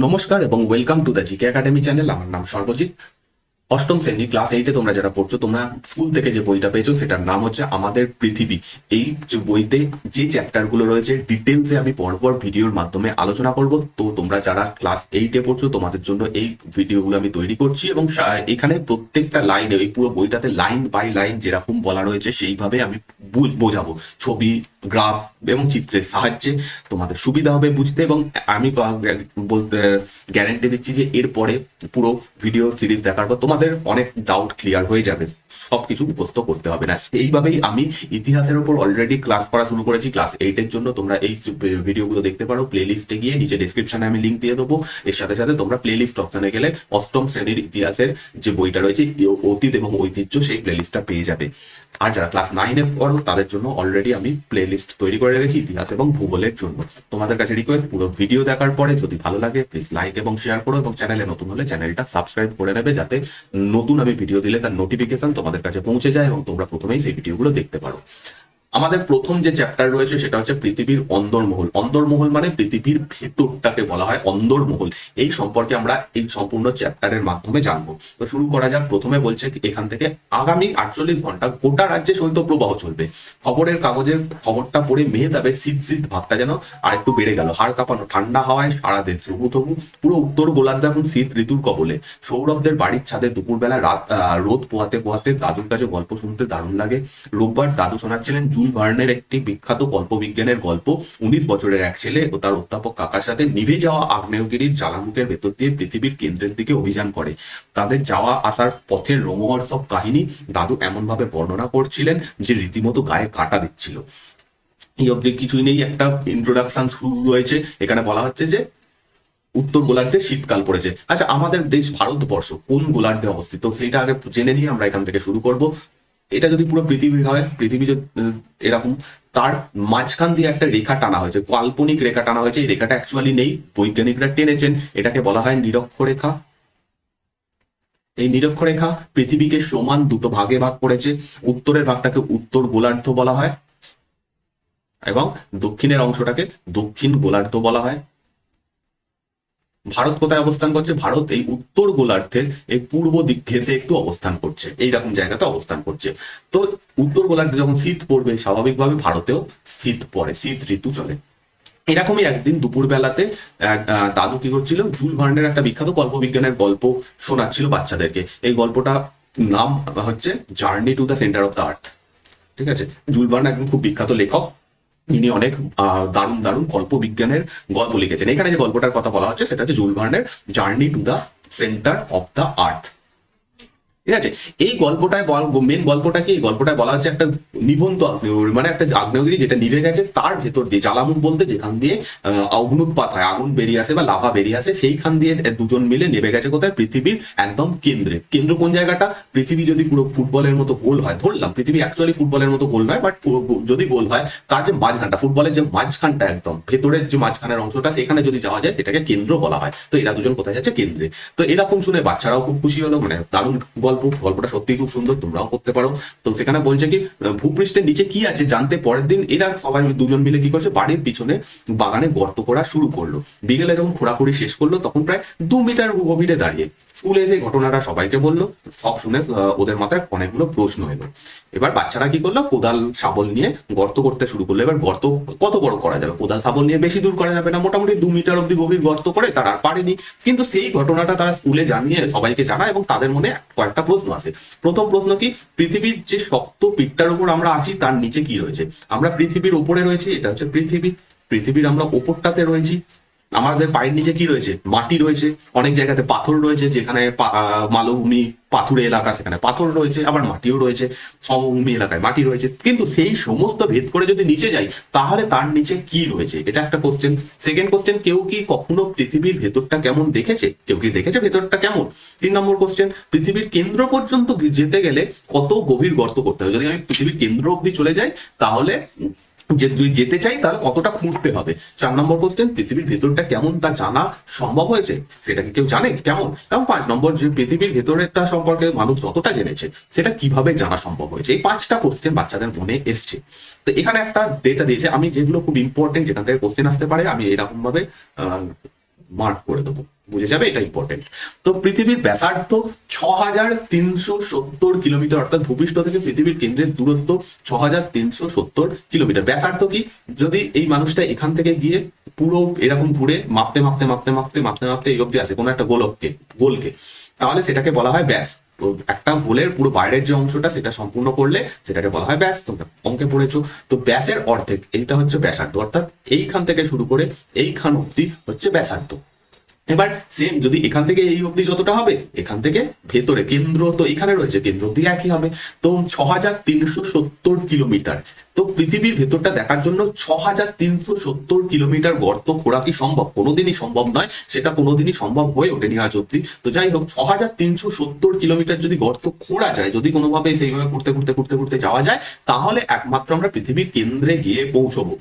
নমস্কার এবং welcome to the GK academy channel আমার নাম সর্বজিৎ। অষ্টম শ্রেণি ক্লাস এইটে তোমরা যারা পড়ছো, তোমরা স্কুল থেকে যে বইটা পেয়েছ, সেটার নাম হচ্ছে আমাদের পৃথিবী। এই যে বইতে যে চ্যাপ্টারগুলো রয়েছে ডিটেলসে আমি পরপর ভিডিওর মাধ্যমে আলোচনা করব। তো তোমরা যারা ক্লাস এইটে পড়ছো, তোমাদের জন্য এই ভিডিওগুলো আমি তৈরি করছি এবং এখানে প্রত্যেকটা লাইনে এই পুরো বইটাতে লাইন বাই লাইন যেরকম বলা রয়েছে, সেইভাবে আমি বোঝাবো। ছবি গ্রাফ এবং চিত্রের সাহায্যে তোমাদের সুবিধা হবে বুঝতে এবং আমি বলতে গ্যারেন্টি দিচ্ছি যে এরপরে পুরো ভিডিও সিরিজ দেখার পর তোমাদের অনেক ডাউট ক্লিয়ার হয়ে যাবে। সবকিছু মুখস্থ করতে হবে না। এইভাবেই আমি ইতিহাসের উপর অলরেডি ক্লাস করা শুরু করেছি। ক্লাস এইটের জন্য তোমরা এই ভিডিওগুলো দেখতে পারো। প্লে লিস্টে গিয়ে নিচে ডিসক্রিপশনে আমি লিঙ্ক দিয়ে দেবো। এর সাথে সাথে তোমরা প্লে লিস্ট অপশনে গেলে অষ্টম শ্রেণির ইতিহাসের যে বইটা রয়েছে অতীত এবং ঐতিহ্য সেই প্লে লিস্টটা পেয়ে যাবে। আর যারা ক্লাস নাইনে পড়ো, তাদের জন্য অলরেডি আমি প্লে লিস্ট তৈরি করে রেখেছি ইতিহাস এবং ভূগোলের জন্য। তোমাদের কাছে রিকোয়েস্ট পুরো ভিডিও দেখার পরে যদি ভালো লাগে প্লিজ লাইক এবং শেয়ার করো এবং চ্যানেলে নতুন হলে চ্যানেলটা সাবস্ক্রাইব করে নেবে। যাতে নতুন আমি ভিডিও দিলে তার নোটিফিকেশন তোমাদের কাছে পৌঁছে যায় এবং তোমরা প্রথমেই সেই ভিডিওগুলো দেখতে পারো। আমাদের প্রথম যে চ্যাপ্টার রয়েছে সেটা হচ্ছে পৃথিবীর অন্দরমহল অন্দরমহল মানে পৃথিবীর ভেতরটাকে বলা হয় অন্দরমহল এই সম্পর্কে আমরা এই সম্পূর্ণ চ্যাপ্টারের মাধ্যমে জানব। তো শুরু করা যাক। প্রথমে বলছে এখান থেকে আগামী আটচল্লিশ ঘণ্টা গোটা রাজ্যে শৈত্যপ্রবাহ চলবে। খবরের কাগজের খবরটা পড়ে মেহতাবের শীত শীত ভাবটা যেন আর একটু বেড়ে গেল। হাড় কাঁপানো ঠান্ডা হাওয়ায় সারা দেশ তবু তবু পুরো উত্তর গোলার্ধ এখন শীত ঋতুর কবলে। সৌরভদের বাড়ির ছাদে দুপুরবেলা রাত রোদ পোহাতে পোহাতে দাদুর কাছে গল্প শুনতে দারুণ লাগে। রোববার দাদু শোনাচ্ছিলেন জুল ভার্নের একটি বিখ্যাত কল্পবিজ্ঞানের গল্প। উনিশ বছরের এক ছেলে ও তার অধ্যাপক কাকার সাথে নিভে যাওয়া আগ্নেয়গিরির জ্বালামুখের ভেতর দিয়ে পৃথিবীর কেন্দ্রের দিকে অভিযান করে। তাদের যাওয়া আসার পথের রোমহর্ষক কাহিনী দাদু এমনভাবে বর্ণনা করছিলেন যে রীতিমতো গায়ে কাটা দিচ্ছিল। এই অব্দি কিছুই নেই, একটা ইন্ট্রোডাকশন শুরু হয়েছে। এখানে বলা হচ্ছে যে, উত্তর গোলার্ধে শীতকাল পড়েছে। আচ্ছা আমাদের দেশ ভারতবর্ষ কোন গোলার্ধে অবস্থিত? সেটা আগে জেনে নিয়ে আমরা এখান থেকে শুরু করব। এটা যদি পুরো পৃথিবী হয়, পৃথিবী এরকম, তার মাঝখান দিয়ে একটা রেখা টানা হয়েছে, কাল্পনিক রেখা টানা হয়েছে, এই রেখাটা অ্যাকচুয়ালি নেই, বৈজ্ঞানিকরা টেনেছেন, এটাকে বলা হয় নিরক্ষরেখা এই নিরক্ষরেখা পৃথিবীকে সমান দুটো ভাগে ভাগ করেছে, উত্তরের ভাগটাকে উত্তর গোলার্ধ বলা হয়, এবং দক্ষিণের অংশটাকে দক্ষিণ গোলার্ধ বলা হয়। ভারত কোথায় অবস্থান করছে? ভারত এই উত্তর গোলার্ধের এই পূর্ব দিক ঘেঁষে একটু অবস্থান করছে। এইরকম জায়গাতে অবস্থান করছে। তো উত্তর গোলার্ধে যখন শীত পড়বে, স্বাভাবিকভাবে ভারতেও শীত পড়ে, শীত ঋতু চলে। এরকমই একদিন দুপুর বেলাতে দাদু কি করছিল? জুল ভার্নের একটা বিখ্যাত কল্পবিজ্ঞানের গল্প শোনাচ্ছিল বাচ্চাদেরকে। এই গল্পটা নাম হচ্ছে journey to the centre of the earth ঠিক আছে? জুল ভার্ন একজন খুব বিখ্যাত লেখক। ইনি অনেক দারুণ দারুণ গল্প বিজ্ঞানের গল্প লিখেছেন। এখানে যে গল্পটার কথা বলা হচ্ছে, সেটা হচ্ছে Jules ভার্নের journey to the centre of the earth ঠিক আছে? এই গল্পটায় মেন গল্পটা কি? এই গল্পটায় বলা হচ্ছে একটা নিবন্ত আগ্নেয়গিরি মানে একটা আগ্নেয়গিরি যেটা নিভে গেছে, তার ভেতর দিয়ে, জ্বালামুখ বলতে যেখান দিয়ে অগ্নুৎপাত হয়, আগুন বেরিয়ে আসে বা লাভা বেরিয়ে আসে, সেইখান দিয়ে দুজন মিলে নেমে গেছে কোথায়? পৃথিবীর একদম কেন্দ্রে। কেন্দ্র কোন জায়গাটা? পৃথিবী যদি পুরো ফুটবলের মতো গোল হয়, ধরলাম, পৃথিবী অ্যাকচুয়ালি ফুটবলের মতো গোল নয় বাট যদি গোল হয়, তার যে মাঝখানটা, ফুটবলের যে মাঝখানটা একদম, ভেতরের যে মাঝখানের অংশটা, সেখানে যদি যাওয়া যায়, সেটাকে কেন্দ্র বলা হয়। তো এরা দুজন কোথায় যাচ্ছে? কেন্দ্রে। তো এরকম শুনে বাচ্চারাও খুব খুশি হলো মানে দারুণ গল্প, গল্পটা সত্যি খুব সুন্দর, তোমরাও করতে পারো। তো সেখানে বলছে কি, ভূপৃষ্ঠের নিচে কি আছে জানতে পরের দিন এরা সবাই দুজন মিলে কি করছে, বাড়ির পিছনে বাগানে গর্ত করা শুরু করল। বিকেলে যখন খোঁড়াখুড়ি শেষ করল, তখন প্রায় দু মিটার গভীরে দাঁড়িয়ে স্কুলে এসে ঘটনাটা সবাইকে বলল, সব শুনে ওদের মাথায় অনেকগুলো প্রশ্ন এলো। এবার বাচ্চারা কি করল? কোদাল, শাবল নিয়ে গর্ত করতে শুরু করল। এবার গর্ত কত বড় করা যাবে? কোদাল, শাবল নিয়ে বেশি দূর করা যাবে না। মোটামুটি দু মিটার অব্দি গভীর গর্ত করে তারা আর পারেনি। কিন্তু সেই ঘটনাটা তারা স্কুলে জানিয়ে সবাইকে জানায় এবং তাদের মনে কয়েকটা প্রশ্ন আসে। প্রথম প্রশ্ন কি? পৃথিবীর যে শক্ত পিঠটার উপর আমরা আছি, তার নিচে কি রয়েছে? আমরা পৃথিবীর উপরে রয়েছি, এটা হচ্ছে পৃথিবী। পৃথিবীর আমরা ওপরটাতে রয়েছি। আমাদের পায়ের নিচে কি রয়েছে? মাটি রয়েছে, অনেক জায়গাতে পাথর রয়েছে, যেখানে মালভূমি পাথুরে এলাকা, সেখানে পাথর রয়েছে, আবার মাটিও রয়েছে, সমভূমি এলাকায় মাটি রয়েছে। কিন্তু সেই সমস্ত ভেদ করে যদি নিচে যাই, তাহলে তার নিচে কি রয়েছে? এটা একটা কোশ্চেন সেকেন্ড কোশ্চেন কেউ কি কখনো পৃথিবীর ভেতরটা কেমন দেখেছে? কেউ কি দেখেছে ভেতরটা কেমন? তিন নম্বর কোশ্চেন পৃথিবীর কেন্দ্র পর্যন্ত যেতে গেলে কত গভীর গর্ত করতে হবে? যদি আমি পৃথিবীর কেন্দ্র অব্দি চলে যাই, তাহলে যে তুই যেতে চাই, তাহলে কতটা খুঁড়তে হবে? চার নম্বর কোশ্চেন পৃথিবীর ভেতরটা কেমন তা জানা সম্ভব হয়েছে? সেটা কি কেউ জানে? কেমন? এবং পাঁচ নম্বর যে পৃথিবীর ভেতরেরটা সম্পর্কে মানুষ যতটা জেনেছে, সেটা কীভাবে জানা সম্ভব হয়েছে? এই পাঁচটা কোশ্চেন বাচ্চাদের মনে এসছে। তো এখানে একটা ডেটা দিয়েছে, আমি যেগুলো খুব ইম্পর্টেন্ট যেখান থেকে কোশ্চেন আসতে পারে, আমি এরকম ভাবে মার্ক করে দেবো। বুঝে যাবে, এটা ইম্পর্টেন্ট তো পৃথিবীর ব্যাসার্ধ ছ হাজার তিনশো সত্তর কিলোমিটার, অর্থাৎ ভূপৃষ্ঠ থেকে পৃথিবীর কেন্দ্রের দূরত্ব ছ হাজার তিনশো সত্তর কিলোমিটার। ব্যাসার্ধ কি? যদি এই মানুষটা এখান থেকে গিয়ে পুরো এরকম ঘুরে মাপতে মাপতে মাপতে মাপতে মাপতে মাপতে এই অব্দি আসে, কোনো একটা গোলককে, গোলকে, তাহলে সেটাকে বলা হয় ব্যাস। একটা গোলের পুরো বাইরের যে অংশটা, সেটা সম্পূর্ণ করলে সেটাকে বলা হয় ব্যাস, তোমরা অঙ্কে পড়েছো। তো ব্যাসের অর্ধেক, এইটা হচ্ছে ব্যাসার্ধ, অর্থাৎ এইখান থেকে শুরু করে এইখান অব্দি হচ্ছে ব্যাসার্ধ। এবার সেম যদি এখান থেকে এই অবধি যতটা হবে, এখান থেকে ভেতরে কেন্দ্র তো এখানে রয়েছে, কেন্দ্র অবধি একই হবে। তো ছ হাজার তিনশো সত্তর কিলোমিটার। তো পৃথিবীর ভেতরটা দেখার জন্য ছ হাজার তিনশো সত্তর কিলোমিটার গর্ত খোঁড়া কি সম্ভব? কোনোদিনই সম্ভব নয়। সেটা কোনোদিনই সম্ভব হয়ে ওঠেনি আজ অব্দি তো যাই হোক ছ হাজার তিনশো সত্তর কিলোমিটার যদি গর্ত খোঁড়া যায়, যদি কোনোভাবে সেইভাবে করতে করতে করতে করতে যাওয়া যায়, তাহলে একমাত্র আমরা পৃথিবীর কেন্দ্রে গিয়ে পৌঁছবো।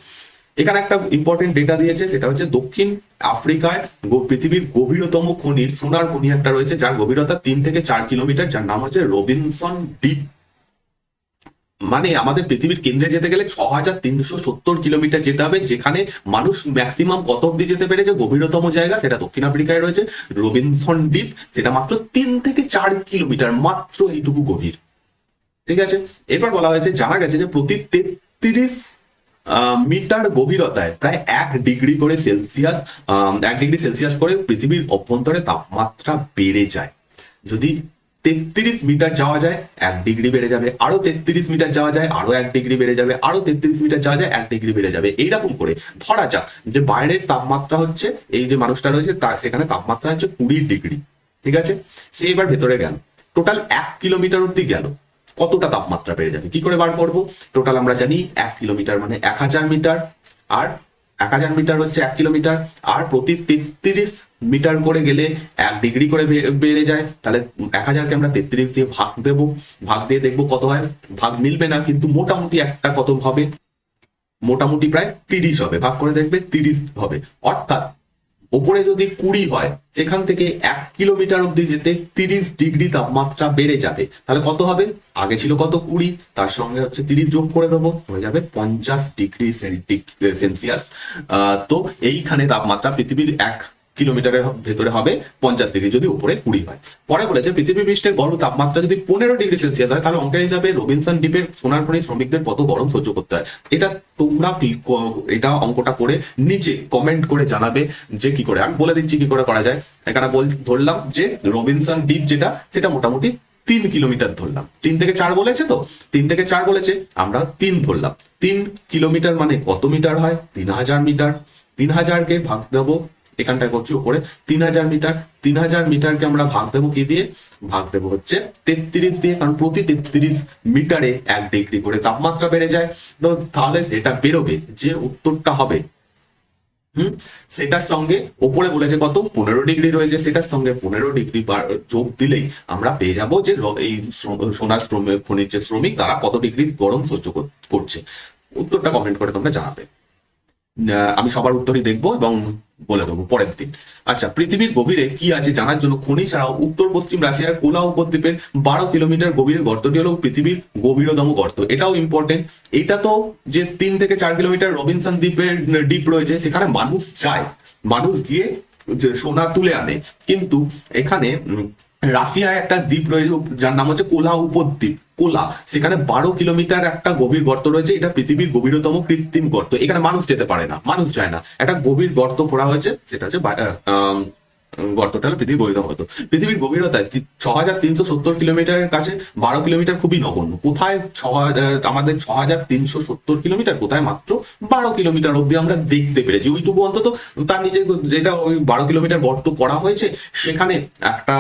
এখানে একটা ইম্পর্টেন্ট ডেটা দিয়েছে, সেটা হচ্ছে দক্ষিণ আফ্রিকায় পৃথিবীর গভীরতম খনির, সোনার খনি একটা রয়েছে, যার গভীরতা তিন থেকে চার কিলোমিটার, যার নাম হচ্ছে রবিনসন ডিপ মানে আমাদের পৃথিবীর কেন্দ্রে যেতে গেলে ছ হাজার তিনশো সত্তর কিলোমিটার যেতে হবে, যেখানে মানুষ ম্যাক্সিমাম কত অব্দি যেতে পেরেছে, গভীরতম জায়গা সেটা দক্ষিণ আফ্রিকায় রয়েছে, রবিনসন দ্বীপ, সেটা মাত্র তিন থেকে চার কিলোমিটার, মাত্র এইটুকু গভীর। ঠিক আছে? এরপর বলা হয়েছে, জানা গেছে যে প্রতি তেত্রিশ মিটার গভীরতায় প্রায় এক ডিগ্রি করে সেলসিয়াস এক ডিগ্রি সেলসিয়াস করে পৃথিবীর অভ্যন্তরে তাপমাত্রা বেড়ে যায়। যদি তেত্রিশ মিটার যাওয়া যায়, এক ডিগ্রি বেড়ে যাবে। আরও তেত্রিশ মিটার যাওয়া যায়, আরও এক ডিগ্রি বেড়ে যাবে। আরও তেত্রিশ মিটার যাওয়া যায়, এক ডিগ্রি বেড়ে যাবে। এইরকম করে ধরা যাক যে বাইরের তাপমাত্রা হচ্ছে, এই যে মানুষটা রয়েছে, তার সেখানে তাপমাত্রা হচ্ছে কুড়ি ডিগ্রি। ঠিক আছে? সে এবার ভেতরে গেল। টোটাল এক কিলোমিটার অব্দি গেল। কতটা তাপমাত্রা বেড়ে যাবে? কি করে বার করব? টোটাল আমরা জানি এক কিলোমিটার মানে এক হাজার মিটার। আর এক হাজার মিটার হচ্ছে এক কিলোমিটার। আর প্রতি তেত্রিশ মিটার করে গেলে এক ডিগ্রি করে বেড়ে যায়। তাহলে এক হাজারকে আমরা তেত্রিশ দিয়ে ভাগ দেব। ভাগ দিয়ে দেখব কত হয়। ভাগ মিলবে না, কিন্তু মোটামুটি একটা কত হবে? মোটামুটি প্রায় তিরিশ হবে। ভাগ করে দেখবে তিরিশ হবে। অর্থাৎ ওপরে যদি কুড়ি হয় সেখান থেকে এক কিলোমিটার অব্দি যেতে তিরিশ ডিগ্রি তাপমাত্রা বেড়ে যাবে, তাহলে কত হবে? আগে ছিল কত কুড়ি? তার সঙ্গে হচ্ছে তিরিশ যোগ করে দেবো, হয়ে যাবে পঞ্চাশ ডিগ্রি সেলসিয়াস তো এইখানে তাপমাত্রা পৃথিবীর এক কিলোমিটারের ভেতরে হবে পঞ্চাশ ডিগ্রি, যদি উপরে কুড়ি হয়। পরে বলেছে পৃথিবী পৃষ্ঠের গড় তাপমাত্রা যদি পনেরো ডিগ্রি সেলসিয়াস হয়, তাহলে অঙ্কের হিসাবে রবিনসন দ্বীপের সোনার খনি শ্রমিকদের কত গরম সহ্য করতে হয়? এটা তোমরা এটা অঙ্কটা করে নিচে কমেন্ট করে জানাবে যে কি করে। আমি বলে দিচ্ছি কি করে করা যায়। এখানে বল ধরলাম যে রবিনসন দ্বীপ যেটা, সেটা মোটামুটি তিন কিলোমিটার ধরলাম। তিন থেকে চার বলেছে তো? তিন থেকে চার বলেছে, আমরা তিন ধরলাম। তিন কিলোমিটার মানে কত মিটার হয়? তিন হাজার মিটার। তিন হাজারকে ভাগ দেবো এখানটায় করছি উপরে তিন হাজার মিটার। তিন হাজার মিটারকে আমরা ভাগ দেবো কি দিয়ে? ভাগ দেবো হচ্ছে তেত্রিশ দিয়ে, কারণ প্রতি তেত্রিশ মিটারে এক ডিগ্রি করে তাপমাত্রা বেড়ে যায়। তো তাহলে এটা বেরোবে, যে উত্তরটা হবে। সেটার সঙ্গে ওপরে বলেছে কত? পনেরো ডিগ্রি রয়েছে। সেটার সঙ্গে পনেরো ডিগ্রি যোগ দিলেই আমরা পেয়ে যাব যে এই সোনার শ্রমিক খনির যে শ্রমিক, তারা কত ডিগ্রি গরম সহ্য করছে? উত্তরটা কমেন্ট করে তোমরা জানাবে। আমি সবার উত্তরই দেখব এবং বলে দেবো পরের দিন। আচ্ছা পৃথিবীর গভীরে কি আছে জানার জন্য খনি ছাড়াও উত্তর পশ্চিম রাশিয়ার কোলা উপদ্বীপের বারো কিলোমিটার গভীরের গর্তটি হলো পৃথিবীর গভীরতম গর্ত। এটাও ইম্পর্টেন্ট এটা তো যে তিন থেকে চার কিলোমিটার রবিনসন দ্বীপের দ্বীপ রয়েছে, সেখানে মানুষ যায়। মানুষ গিয়ে সোনা তুলে আনে। কিন্তু এখানে রাশিয়ায় একটা দ্বীপ রয়েছে, যার নাম হচ্ছে কোলা উপদ্বীপ। কোলা। সেখানে বারো কিলোমিটার একটা গভীর গর্ত রয়েছে, এটা পৃথিবীর গভীরতম কৃত্রিম গর্ত। এখানে মানুষ যেতে পারে না, মানুষ যায় না। একটা গভীর গর্ত খোঁড়া হয়েছে, সেটা হচ্ছে গর্তটা পৃথিবীর গভীরতম গর্ত পৃথিবীর গভীরতায় ছ হাজার তিনশো সত্তর কিলোমিটারের কাছে বারো কিলোমিটার খুবই নগণ্য। কোথায় ছ আমাদের ছ হাজার তিনশো সত্তর কিলোমিটার, কোথায় মাত্র বারো কিলোমিটার অব্দি আমরা দেখতে পেরেছি। ওইটুকু অন্তত তার নিচে যেটা ওই বারো কিলোমিটার গর্ত করা হয়েছে, সেখানে একটা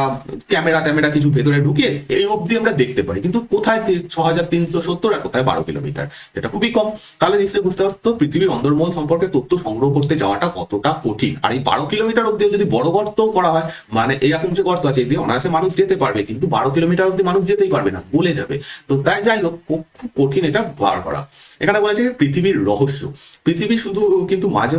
ক্যামেরা ট্যামেরা কিছু ভেতরে ঢুকিয়ে এই অবধি আমরা দেখতে পারি। কিন্তু কোথায় ছ হাজার তিনশো সত্তর আর কোথায় বারো কিলোমিটার? এটা খুবই কম। তাহলে নিশ্চয়ই বুঝতে পারতো পৃথিবীর অন্দরমহল সম্পর্কে তথ্য সংগ্রহ করতে যাওয়াটা কতটা কঠিন? আর এই বারো কিলোমিটার অব্দি যদি বড় গর্ত করা হয়। মানে এরকম যে গর্ত আছে এদিকে অনায়াসে মানুষ যেতে পারবে, কিন্তু বারো কিলোমিটার অব্দি মানুষ যেতেই পারবে না বলে যাবে। তো তাই যাই হোক খুব কঠিন এটা বার করা। এখানে বলেছে পৃথিবীর রহস্য। পৃথিবী শুধু কিন্তু মাঝে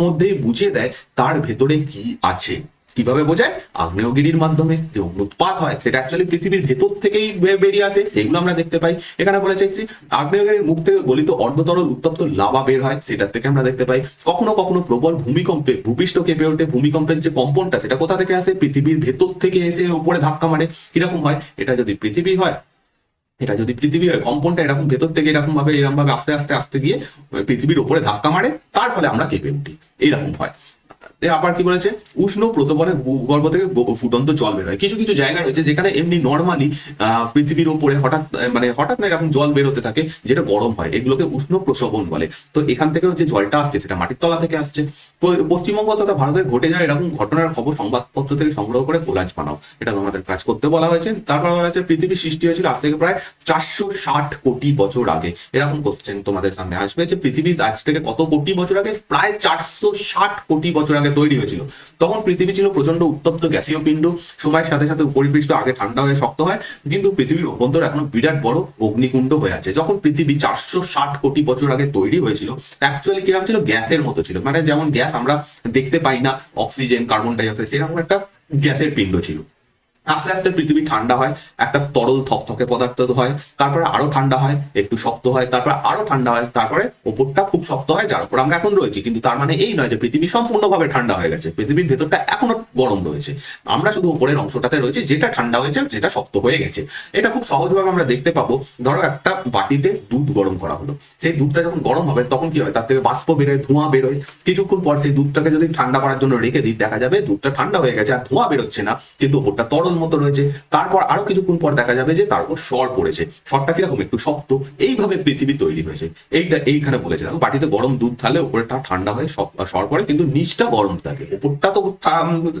মধ্যেই বুঝিয়ে দেয়, তার ভেতরে কি আছে। কীভাবে বোঝায়? আগ্নেয়গিরির মাধ্যমে যে অগ্নুৎপাত হয়, সেটা অ্যাকচুয়ালি পৃথিবীর ভেতর থেকেই বেরিয়ে আসে, সেগুলো আমরা দেখতে পাই। এখানে বলেছে একটি, আগ্নেয়গিরির মুখ থেকে গলিত অর্ধতরল উত্তপ্ত লাভা বের হয়, সেটার থেকে আমরা দেখতে পাই। কখনো কখনো প্রবল ভূমিকম্পে, ভূপৃষ্ঠ কেঁপে ওঠে ভূমিকম্পের যে কম্পনটা, সেটা কোথা থেকে আসে? পৃথিবীর ভেতর থেকে এসে উপরে ধাক্কা মারে। কীরকম হয়? এটা যদি পৃথিবী হয়, এটা যদি পৃথিবী হয়, কম্পনটা এরকম ভেতর থেকে এরকম ভাবে এরকম ভাবে আস্তে আস্তে আস্তে গিয়ে পৃথিবীর উপরে ধাক্কা মারে, তার ফলে আমরা কেঁপে উঠি। এইরকম হয়। আবার কি বলেছে? উষ্ণ প্রতবনে ভূগর্ভ থেকে ফুটন্ত জল বেরোয়। কিছু কিছু জায়গা রয়েছে যেখানে এমনি নর্মালি পৃথিবীর উপরে হঠাৎ মানে হঠাৎ না এরকম জল বেরোতে থাকে, যেটা গরম হয়। এগুলোকে উষ্ণ প্রসবন বলে। তো এখান থেকেও যে জলটা আসছে, সেটা মাটির তলা থেকে আসছে। পশ্চিমবঙ্গ তথা ভারতে ঘটে যায় এরকম ঘটনার খবর সংবাদপত্র থেকে সংগ্রহ করে কোলাজ বানাও। এটা আমাদের কাজ করতে বলা হয়েছে। তারপর বলা হয়েছে, পৃথিবীর সৃষ্টি হয়েছিল আজ থেকে প্রায় চারশো ষাট কোটি বছর আগে। এরকম কোশ্চেন তোমাদের সামনে আসবে যে পৃথিবী আজ থেকে কত কোটি বছর আগে? প্রায় চারশো ষাট কোটি বছর আগে তৈরি হয়েছিল। তখন পৃথিবী ছিল প্রচণ্ড উত্তপ্ত গ্যাসীয় পিণ্ড। সময়ের সাথে সাথে পরিবেশ আগে ঠান্ডা হয়ে শক্ত হয়, কিন্তু পৃথিবীর অভ্যন্তর এখনও বিরাট বড় অগ্নিকুণ্ড হয়ে আছে। যখন পৃথিবী চারশো ষাট কোটি বছর আগে তৈরি হয়েছিল অ্যাকচুয়ালি কীরকম ছিল? গ্যাসের মতো ছিল। মানে যেমন গ্যাস আমরা দেখতে পাই না, অক্সিজেন কার্বন ডাইঅক্সাইড সেরকম একটা গ্যাসের পিণ্ড ছিল। আস্তে আস্তে পৃথিবী ঠান্ডা হয়, একটা তরল থকথকে পদার্থ হয়, তারপরে আরও ঠান্ডা হয়, একটু শক্ত হয়, তারপরে আরও ঠান্ডা হয়, তারপরে ওপরটা খুব শক্ত হয়, যার উপর আমরা এখন রয়েছি। কিন্তু তার মানে এই নয় যে পৃথিবী সম্পূর্ণভাবে ঠান্ডা হয়ে গেছে, পৃথিবীর ভেতরটা এখনও গরম রয়েছে। আমরা শুধু উপরের অংশটাতে রয়েছে, যেটা ঠান্ডা হয়েছে, যেটা শক্ত হয়ে গেছে। এটা খুব সহজভাবে আমরা দেখতে পাবো। ধরো একটা বাটিতে দুধ গরম করা হলো। সেই দুধটা যখন গরম হবে, তখন কি হয় তার থেকে বাষ্প বেরোয়, ধোঁয়া বেরোয়। কিছুক্ষণ পর সেই দুধটাকে যদি ঠান্ডা করার জন্য রেখে দিই, দেখা যাবে দুধটা ঠান্ডা হয়ে গেছে আর ধোঁয়া বেরোচ্ছে না, কিন্তু ওপরটা তরল মতো রয়েছে। তারপর আরও কিছুক্ষণ পর দেখা যাবে যে তার উপর স্বর পড়েছে। স্বরটা কীরকম? একটু শক্ত। এইভাবে পৃথিবী তৈরি হয়েছে। এইটা, এইখানে বলেছে দেখো বাটিতে গরম দুধ ঢালে উপরেটা ঠান্ডা হয়ে স্বর পড়ে, কিন্তু নিচটা গরম থাকে। উপরটা তো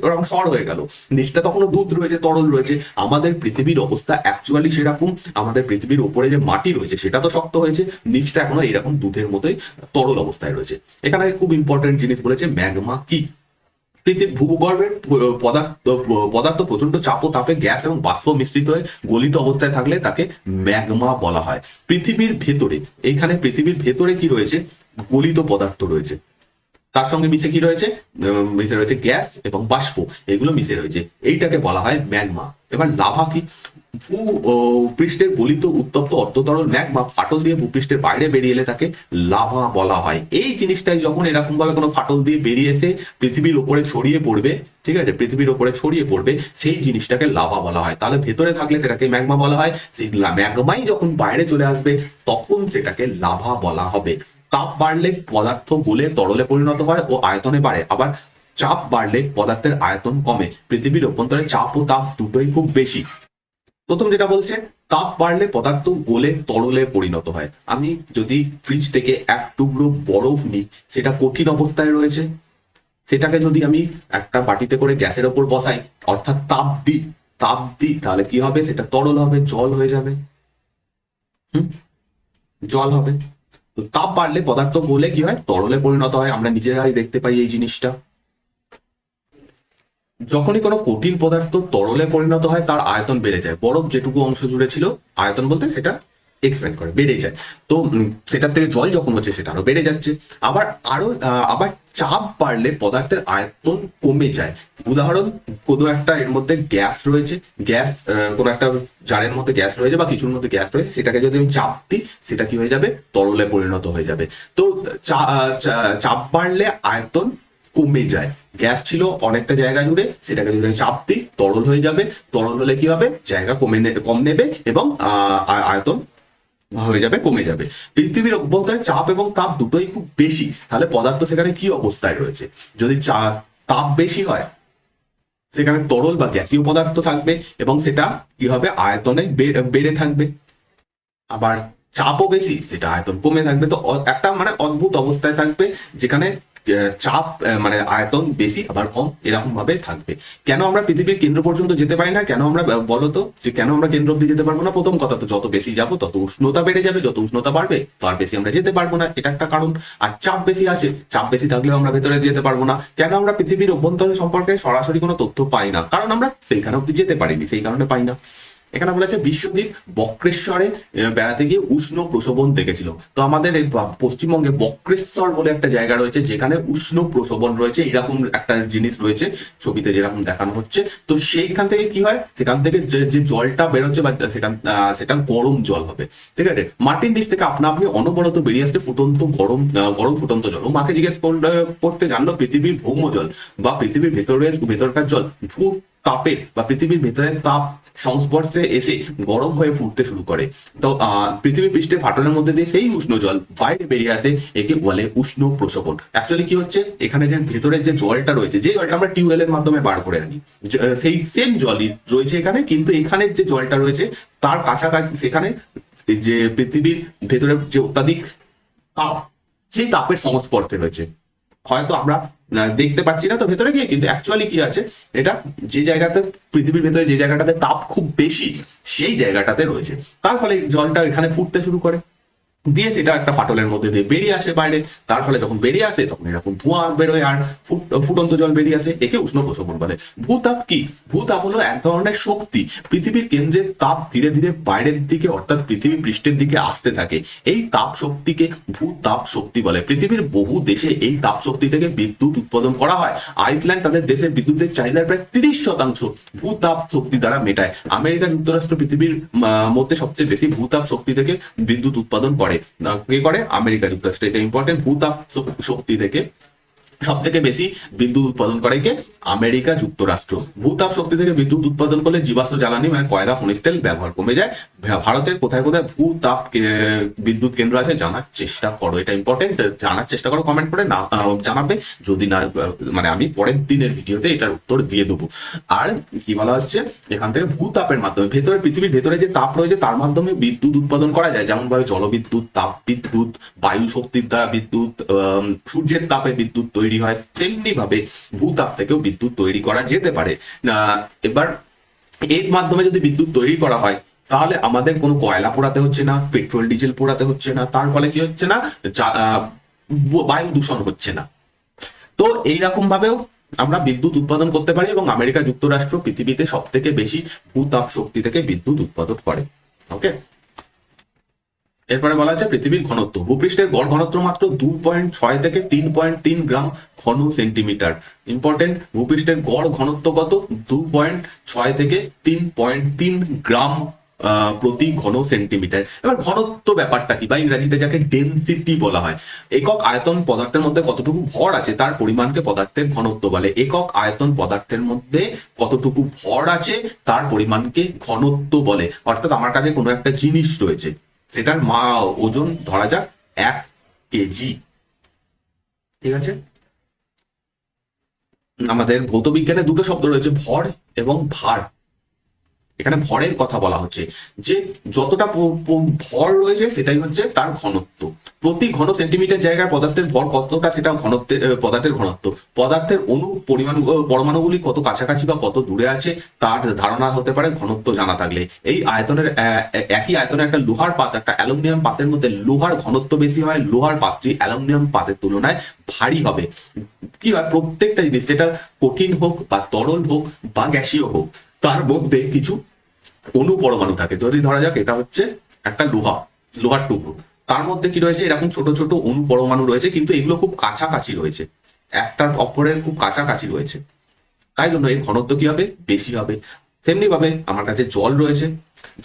ওরকম স্বর হয়ে গেল। নিচটা তখনও দুধ রয়েছে, তরল রয়েছে। আমাদের পৃথিবীর অবস্থা অ্যাকচুয়ালি সেরকম। আমাদের পৃথিবীর উপরে যে মাটি রয়েছে, সেটা তো শক্ত হয়েছে। নিচটা এখনও এরকম দুধের মতোই তরল অবস্থায় রয়েছে। এখানে খুব ইম্পর্টেন্ট জিনিস বলেছে ম্যাগমা কি? পৃথিবী ভূগর্ভের পদার্থ পদার্থ প্রচণ্ড চাপ ও তাপে গ্যাস এবং বাষ্প মিশ্রিত হয়ে গলিত অবস্থায় থাকলে তাকে ম্যাগমা বলা হয়। পৃথিবীর ভেতরে, এইখানে পৃথিবীর ভেতরে কি রয়েছে? গলিত পদার্থ রয়েছে। তার সঙ্গে মিশে কি রয়েছে? মিশে রয়েছে গ্যাস এবং বাষ্প। এগুলো মিশে রয়েছে। এইটাকে বলা হয় ম্যাগমা। এবার লাভা কি? ভূপৃষ্ঠের গলিত উত্তপ্ত অর্ধতরল ম্যাগমা ফাটল দিয়ে ভূপৃষ্ঠের বাইরে বেরিয়ে এলে তাকে লাভা বলা হয়। এই জিনিসটাই যখন এরকম ভাবে কোনো ফাটল দিয়ে বেরিয়ে এসে পৃথিবীর ওপরে ছড়িয়ে পড়বে, ঠিক আছে? পৃথিবীর ওপরে ছড়িয়ে পড়বে, সেই জিনিসটাকে লাভা বলা হয়। তাহলে ভেতরে থাকলে সেটাকে ম্যাগমা বলা হয়। সেই ম্যাগমাই যখন বাইরে চলে আসবে, তখন সেটাকে লাভা বলা হবে। তাপ বাড়লে পদার্থ গলে তরলে পরিণত হয় ও আয়তনে বাড়ে। আবার চাপ বাড়লে পদার্থের আয়তন কমে। পৃথিবীর অভ্যন্তরে চাপ ও তাপ দুটোই খুব বেশি। প্রথম যেটা বলছে, তাপ বাড়লে পদার্থ গলে তরলে পরিণত হয়। আমি যদি ফ্রিজ থেকে এক টুকরো বরফ নিই, সেটা কঠিন অবস্থায় রয়েছে। সেটাকে যদি আমি একটা বাটিতে করে গ্যাসের ওপর বসাই, অর্থাৎ তাপ দিই তাপ দিই, তাহলে কি হবে? সেটা তরল হবে, জল হয়ে যাবে। হুম? জল হবে। তো তাপ বাড়লে পদার্থ গলে কি হয়? তরলে পরিণত হয়। আমরা নিজেরাই দেখতে পাই এই জিনিসটা। যখনই কোনো কঠিন পদার্থ তরলে পরিণত হয়, তার আয়তন বেড়ে যায়। বরফ যেটুকু অংশ জুড়ে ছিল, আয়তন বলতে সেটা এক্সপ্যান্ড করে বেড়ে যায়। তো সেটার থেকে জল যখন হচ্ছে সেটা আরও বেড়ে যাচ্ছে। আবার আরও আহ, আবার চাপ বাড়লে পদার্থের আয়তন কমে যায়। উদাহরণ কোনো একটা এর মধ্যে গ্যাস রয়েছে গ্যাস কোনো একটা জারের মধ্যে গ্যাস রয়েছে বা কিছুর মধ্যে গ্যাস রয়েছে সেটাকে যদি আমি চাপ দিই সেটা কি হয়ে যাবে? তরলে পরিণত হয়ে যাবে। তো চাপ বাড়লে আয়তন কমে যায়। গ্যাস ছিল অনেকটা জায়গা জুড়ে সেটাকে যদি আমি চাপ দিই তরল হয়ে যাবে। তরল হলে কি হবে? জায়গা কমে নে- কম নেবে এবং আয়তন হয়ে যাবে, কমে যাবে। পৃথিবীর অভ্যন্তরে চাপ এবং তাপ দুটোই খুব বেশি। তাহলে পদার্থ সেখানে কি অবস্থায় রয়েছে? যদি চা- তাপ বেশি হয়, সেখানে তরল বা গ্যাসীয় পদার্থ থাকবে এবং সেটা কি হবে? আয়তনে বেড়ে থাকবে। আবার চাপও বেশি, সেটা আয়তন কমে থাকবে। তো একটা মানে অদ্ভুত অবস্থায় থাকবে, যেখানে চাপ মানে আয়তন বেশি আবার কম এরকম ভাবে থাকবে। কেন আমরা পৃথিবীর কেন্দ্র পর্যন্ত যেতে পারি না? কেন আমরা আহ, বলো তো যে কেন আমরা কেন্দ্র অব্দি যেতে পারব না? প্রথম কথা তো যত বেশি যাব তত উষ্ণতা বেড়ে যাবে যত উষ্ণতা বাড়বে তো আর বেশি আমরা যেতে পারব না। এটা একটা কারণ। আর চাপ বেশি আছে চাপ বেশি থাকলেও আমরা ভেতরে যেতে পারব না। কেন আমরা পৃথিবীর অভ্যন্তরে সম্পর্কে সরাসরি কোনো তথ্য পাই না? কারণ আমরা সেইখানে অব্দি যেতে পারিনি সেই কারণে পাই না। এখানে বলেছে বিশ্বদ্বীপ বক্রেশ্বরে বেড়াতে গিয়ে উষ্ণ প্রসবন দেখেছিল। তো আমাদের এই পশ্চিমবঙ্গে বক্রেশ্বর বলে একটা জায়গা রয়েছে, যেখানে উষ্ণ প্রসবন রয়েছে, এরকম একটা জিনিস রয়েছে ছবিতে যেরকম দেখানো হচ্ছে। তো সেইখান থেকে কি হয়? সেখান থেকে যে জলটা বেরোচ্ছে বা সেখান সেটা গরম জল হবে। ঠিক আছে? মাটির নিচ থেকে আপনা আপনি অনবরত বেরিয়ে আসছে ফুটন্ত গরম গরম ফুটন্ত জল। ও মাকে জিজ্ঞেস করতে জানলো পৃথিবীর ভৌম জল বা পৃথিবীর ভেতরের, ভেতরকার জল। তাপের বা পৃথিবীর ভেতরের তাপ সংস্পর্শে এসে গরম হয়ে ফুটতে শুরু করে। তো পৃথিবী পৃষ্ঠের ফাটলের মধ্যে দিয়ে সেই উষ্ণ জল বাইরে বেরিয়ে আসে, একে বলে উষ্ণ প্রসবন অ্যাকচুয়ালি কি হচ্ছে? এখানে যে ভেতরের যে জলটা রয়েছে, যে জলটা আমরা টিউবওয়েলের মাধ্যমে বার করে আনি সেই সেম জলই রয়েছে এখানে, কিন্তু এখানে যে জলটা রয়েছে, তার কাছাকাছি সেখানে যে পৃথিবীর ভেতরের যে অত্যাধিক তাপ, সেই তাপের সংস্পর্শে রয়েছে। হয়তো আমরা দেখতে পাচ্ছি না। তো ভেতরে গিয়ে কিন্তু অ্যাকচুয়ালি কি আছে? এটা যে জায়গাতে, পৃথিবীর ভেতরে যে জায়গাটাতে তাপ খুব বেশি, সেই জায়গাটাতে রয়েছে। তার ফলে জলটা এখানে ফুটতে শুরু করে। দিয়ে সেটা একটা ফাটলের মধ্যে দিয়ে বেরিয়ে আসে বাইরে। তার ফলে যখন বেরিয়ে আসে, তখন এরকম ধোঁয়া বেরোয় আর ফুটন্ত জল বেরিয়ে আসে। একে উষ্ণ প্রসবন বলে। ভূতাপ কি? ভূতাপ হলো এক ধরনের শক্তি। পৃথিবীর কেন্দ্রের তাপ ধীরে ধীরে বাইরের দিকে, অর্থাৎ পৃথিবী পৃষ্ঠের দিকে আসতে থাকে। এই তাপ শক্তিকে ভূতাপ শক্তি বলে। পৃথিবীর বহু দেশে এই তাপ শক্তি থেকে বিদ্যুৎ উৎপাদন করা হয়। আইসল্যান্ড তাদের দেশের বিদ্যুতের চাহিদার প্রায় তিরিশ শতাংশ ভূতাপ শক্তি দ্বারা মেটায়। আমেরিকা যুক্তরাষ্ট্র পৃথিবীর মধ্যে সবচেয়ে বেশি ভূতাপ শক্তি থেকে বিদ্যুৎ উৎপাদন করে। করে? আমেরিকা যুক্তরাষ্ট্র এটা ইম্পর্টেন্ট ভূতাপ শক- শক্তি থেকে সব থেকে বেশি বিদ্যুৎ উৎপাদন করে কে? আমেরিকা যুক্তরাষ্ট্র। ভূতাপ শক্তি থেকে বিদ্যুৎ উৎপাদন করলে জীবাশ্ম জ্বালানি মানে কয়লা, খনিজ তেল ব্যবহার কমে যায়। ভারতের কোথায় কোথায় ভূতাপ বিদ্যুৎ কেন্দ্র আছে জানার চেষ্টা করো, এটা ইম্পর্টেন্ট জানার চেষ্টা করো কমেন্ট করে না জানাবে। যদি না মানে আমি পরের দিনের ভিডিওতে এটার উত্তর দিয়ে দেবো। আর কি বলা হচ্ছে? এখান থেকে ভূতাপের মাধ্যমে, ভেতরে, পৃথিবীর ভেতরে যে তাপ রয়েছে, তার মাধ্যমে বিদ্যুৎ উৎপাদন করা যায়। যেমন ভাবে জলবিদ্যুৎ তাপ বিদ্যুৎ বায়ু শক্তির দ্বারা বিদ্যুৎ সূর্যের তাপে বিদ্যুৎ তৈরি হয় তেমনি ভাবে ভূতাপ থেকেও বিদ্যুৎ তৈরি করা যেতে পারে। আহ, এবার এর মাধ্যমে যদি বিদ্যুৎ তৈরি করা হয় তাহলে আমাদের কোনো কয়লা পোড়াতে হচ্ছে না পেট্রোল ডিজেল পোড়াতে হচ্ছে না তার ফলে কি হচ্ছে না বায়ু দূষণ হচ্ছে না। তো এইরকম ভাবেও আমরা বিদ্যুৎ উৎপাদন করতে পারি এবং আমেরিকা যুক্তরাষ্ট্র পৃথিবীতে সব থেকে বেশি ভূতাপ শক্তি থেকে বিদ্যুৎ উৎপাদন করে ওকে এরপরে বলা আছে, পৃথিবীর ঘনত্ব। ভূপৃষ্ঠের গড় ঘনত্ব মাত্র দু পয়েন্ট ছয় থেকে তিন পয়েন্ট তিন গ্রাম ঘন সেন্টিমিটার ইম্পর্টেন্ট, ভূপৃষ্ঠের গড় ঘনত্ব কত? দু পয়েন্ট ছয় থেকে তিন পয়েন্ট তিন গ্রাম প্রতি ঘন সেন্টিমিটার এবার ঘনত্ব ব্যাপারটা কি? বা ইংরেজিতে যাকে ডেনসিটি বলা হয়। একক আয়তন পদার্থের মধ্যে কতটুকু ভর আছে, তার পরিমাণকে পদার্থের ঘনত্ব বলে। একক আয়তন পদার্থের মধ্যে কতটুকু ভর আছে, তার পরিমাণকে ঘনত্ব বলে। অর্থাৎ আমার কাছে কোনো একটা জিনিস রয়েছে। সেটার মা ওজন ধরা যাক এক কেজি। ঠিক আছে? আমাদের ভৌত বিজ্ঞানে দুটো শব্দ রয়েছে, ভর এবং ভার। এখানে ভরের কথা বলা হচ্ছে যে যতটা ভর রয়েছে সেটাই হচ্ছে তার ঘনত্ব। প্রতি ঘন সেন্টিমিটার জায়গায় পদার্থের ভর কতটা সেটা ঘনত্বের পদার্থের ঘনত্ব। পদার্থের অণু পরিমাণ পরমাণুগুলি কত কাছাকাছি বা কত দূরে আছে তার ধারণা হতে পারে ঘনত্ব জানা থাকলে। এই আয়তনের একই আয়তনে একটা লোহার পাত, একটা অ্যালুমিনিয়াম পাতের মধ্যে লোহার ঘনত্ব বেশি হয়, লোহার পাত্রটি অ্যালুমিনিয়াম পাতের তুলনায় ভারী হবে। কি হয়? প্রত্যেকটা জিনিস, সেটা কঠিন হোক বা তরল হোক বা গ্যাসীয় হোক। তার মধ্যে কিছু অণু পরমাণু থাকে। যদি ধরা যাক, এটা হচ্ছে একটা লোহা, লোহার টুকরো। তার মধ্যে কি রয়েছে? এরকম ছোট ছোট অণু পরমাণু রয়েছে, কিন্তু এগুলো খুব কাছাকাছি রয়েছে। একটার অপরের খুব কাছাকাছি রয়েছে। তাই জন্য এর ঘনত্ব কি হবে? বেশি হবে। তেমনি ভাবে আমার কাছে জল রয়েছে।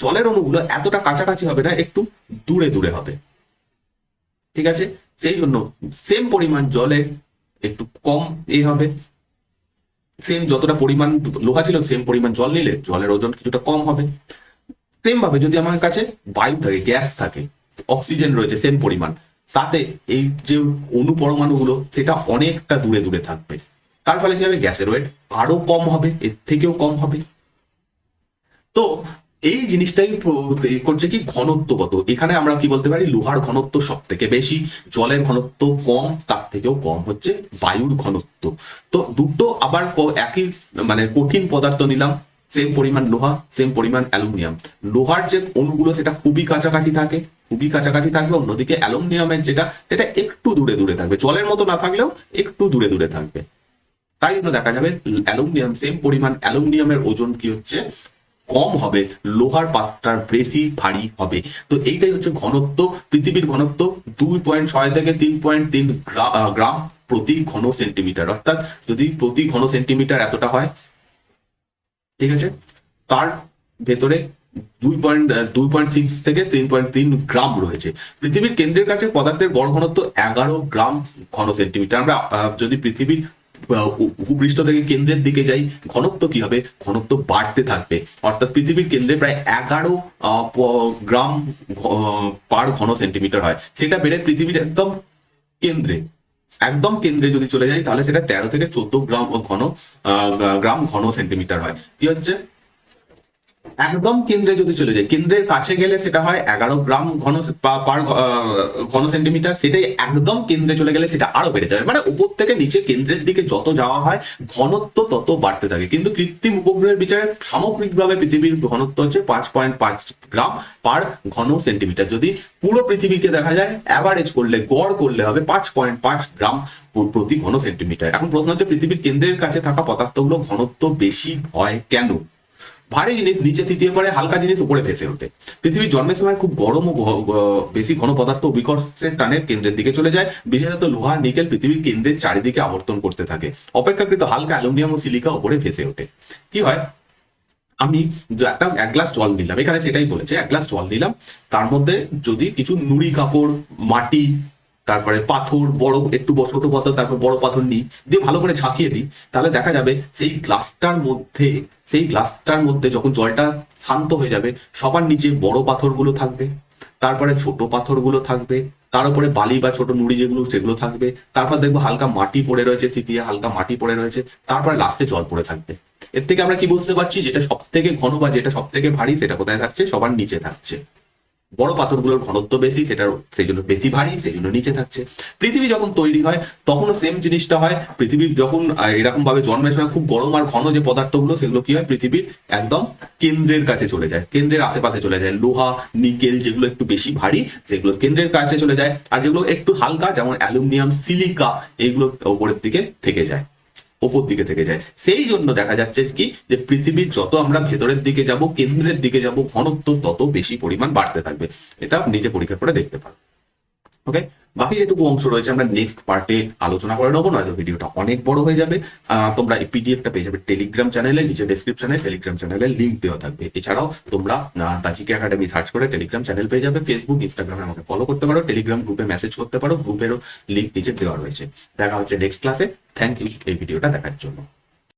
জলের অণুগুলো এতটা কাছাকাছি হবে না, একটু দূরে দূরে হবে। ঠিক আছে? সেই জন্য সেম পরিমাণ জলের একটু কম এ হবে। সেম যতটা পরিমাণ লোহা ছিল সেম পরিমাণ জল নিলে জলের ওজন কিছুটা কম হবে। সেম ভাবে যদি আমার কাছে বায়ু থাকে গ্যাস থাকে অক্সিজেন রয়েছে সেম পরিমাণ, তাতে এই যে অণু পরমাণুগুলো, সেটা অনেকটা দূরে দূরে থাকবে। তার ফলে কি হবে? গ্যাসের ওয়েট আরও কম হবে, এর থেকেও কম হবে। তো এই জিনিসটাই করছে কি ঘনত্ব কত এখানে আমরা কি বলতে পারি? লোহার ঘনত্ব সব থেকে বেশি, জলের ঘনত্ব কম, তার থেকেও কম হচ্ছে বায়ুর ঘনত্ব। তো দুটো আবার একই মানে কঠিন পদার্থ নিলাম সেম পরিমাণ লোহা সেম পরিমাণ অ্যালুমিনিয়াম। লোহার যে অণুগুলো, সেটা খুবই কাছাকাছি থাকে, খুবই কাছাকাছি থাকবে অন্যদিকে অ্যালুমিনিয়ামের যেটা, সেটা একটু দূরে দূরে থাকবে। জলের মতো না থাকলেও একটু দূরে দূরে থাকবে। তাই জন্য দেখা যাবে অ্যালুমিনিয়াম সেম পরিমাণ অ্যালুমিনিয়ামের ওজন কি হচ্ছে? কম হবে, লোহার পাত্রটার বেশি ভারী হবে। তো এইটাই হচ্ছে ঘনত্ব, পৃথিবীর ঘনত্ব দুই পয়েন্ট ছয় থেকে তিন পয়েন্ট তিন গ্রাম প্রতি ঘন সেন্টিমিটার। অর্থাৎ যদি প্রতি ঘন সেন্টিমিটার এতটা হয়, ঠিক আছে? তার ভেতরে দুই পয়েন্ট দুই পয়েন্ট সিক্স থেকে তিন পয়েন্ট তিন গ্রাম রয়েছে। পৃথিবীর কেন্দ্রের কাছে পদার্থের গড় ঘনত্ব এগারো গ্রাম ঘন সেন্টিমিটার। আমরা যদি পৃথিবীর ভূপৃষ্ঠ থেকে কেন্দ্রের দিকে যাই, ঘনত্ব কি হবে? ঘনত্ব বাড়তে থাকবে। অর্থাৎ পৃথিবীর কেন্দ্রে প্রায় এগারো গ্রাম পার ঘন সেন্টিমিটার হয়। সেটা বেড়ে পৃথিবীর একদম কেন্দ্রে। একদম কেন্দ্রে যদি চলে যাই, তাহলে সেটা তেরো থেকে চোদ্দ গ্রাম ঘন গ্রাম ঘন সেন্টিমিটার হয়। কি হচ্ছে? একদম কেন্দ্রে যদি চলে যায়, কেন্দ্রের কাছে গেলে সেটা হয় এগারো গ্রাম ঘন পার ঘন সেন্টিমিটার, সেটাই একদম কেন্দ্রে চলে গেলে সেটা আরও বেড়ে যাবে। মানে উপর থেকে নিচে কেন্দ্রের দিকে যত যাওয়া হয়, ঘনত্ব তত বাড়তে থাকে। কিন্তু কৃত্রিম উপগ্রহের বিচারে সামগ্রিকভাবে পৃথিবীর ঘনত্ব হচ্ছে পাঁচ পয়েন্ট পাঁচ গ্রাম পার ঘন সেন্টিমিটার। যদি পুরো পৃথিবীকে দেখা যায় অ্যাভারেজ করলে, গড় করলে হবে পাঁচ পয়েন্ট পাঁচ গ্রাম প্রতি ঘন সেন্টিমিটার। এখন প্রশ্ন হচ্ছে, পৃথিবীর কেন্দ্রের কাছে থাকা পদার্থগুলো ঘনত্ব বেশি হয় কেন? ভারী জিনিস, নিচে তৃতীয় পরে হালকা জিনিস, উপরে ভেসে ওঠে। পৃথিবীর জন্মের সময় খুব গরম ও বেশি ঘন পদার্থ বিকর্ষের টানে কেন্দ্রের দিকে চলে যায়। বিশেষত লোহা, নিকেল পৃথিবীর কেন্দ্রের চারিদিকে আবর্তন করতে থাকে। অপেক্ষাকৃত হালকা অ্যালুমিনিয়াম ও সিলিকা উপরে ভেসে ওঠে। কি হয়? আমি একটা, এক গ্লাস জল নিলাম। এখানে সেটাই বলেছে, এক গ্লাস জল নিলাম। তার মধ্যে যদি কিছু নুড়ি কাপড়, মাটি তারপরে পাথর, বড়, একটু ছোট পাথর, তারপর বড় পাথর নিই, দিয়ে ভালো করে ঝাঁকিয়ে দিই। তাহলে দেখা যাবে সেই গ্লাসটার মধ্যে, সেই গ্লাসটার মধ্যে যখন জলটা শান্ত হয়ে যাবে, সবার নিচে বড় পাথরগুলো থাকবে, তারপরে ছোট পাথরগুলো থাকবে, তার উপরে বালি বা ছোট নুড়ি যেগুলো, সেগুলো থাকবে, তারপর দেখব হালকা মাটি পড়ে রয়েছে, তৃতীয় হালকা মাটি পড়ে রয়েছে, তারপরে লাস্টে জল পড়ে থাকবে। এর থেকে আমরা কি বুঝতে পারছি? যেটা সব থেকে ঘন বা যেটা সব থেকে ভারী, সেটা কোথায় থাকছে? সবার নিচে থাকছে। বড় পাথরগুলোর ঘনত্ব বেশি, সেটার সেই জন্য বেশি ভারী, সেই জন্য নিচে থাকছে। পৃথিবী যখন তৈরি হয়, তখনও সেম জিনিসটা হয়। পৃথিবী যখন এরকম ভাবে জন্মের সময় খুব গরম আর ঘন যে পদার্থগুলো, সেগুলো কি হয়? পৃথিবীর একদম কেন্দ্রের কাছে চলে যায়। কেন্দ্রের আশেপাশে চলে যায়। লোহা, নিকেল যেগুলো একটু বেশি ভারী, সেগুলো কেন্দ্রের কাছে চলে যায়। আর যেগুলো একটু হালকা, যেমন অ্যালুমিনিয়াম, সিলিকা, এগুলো ওপরের দিকে থেকে যায়। ওপর দিকে থেকে যায়। সেই জন্য দেখা যাচ্ছে কি, যে পৃথিবীর যত আমরা ভেতরের দিকে যাব, কেন্দ্রের দিকে যাব, ঘনত্ব তত বেশি পরিমাণ বাড়তে থাকবে। এটা নিজে পরীক্ষা করে দেখতে পারো। ওকে বাকি যেটুকু অংশ রয়েছে, আমরা নেক্সট পার্টে আলোচনা করে নেব, নয়তো ভিডিওটা অনেক বড় হয়ে যাবে। তোমরা এই পিডিএফটা পেয়ে যাবে টেলিগ্রাম চ্যানেলে নিচে ডেসক্রিপশনে টেলিগ্রাম চ্যানেলে লিঙ্ক দেওয়া থাকবে। এছাড়াও তোমরা তাজিকে একাডেমি সার্চ করে টেলিগ্রাম চ্যানেল পেয়ে যাবে। ফেসবুক ইনস্টাগ্রামে আমাকে ফলো করতে পারো টেলিগ্রাম গ্রুপে মেসেজ করতে পারো গ্রুপেরও লিঙ্ক নিচে দেওয়া রয়েছে। দেখা হচ্ছে নেক্সট ক্লাসে থ্যাংক ইউ এই ভিডিওটা দেখার জন্য।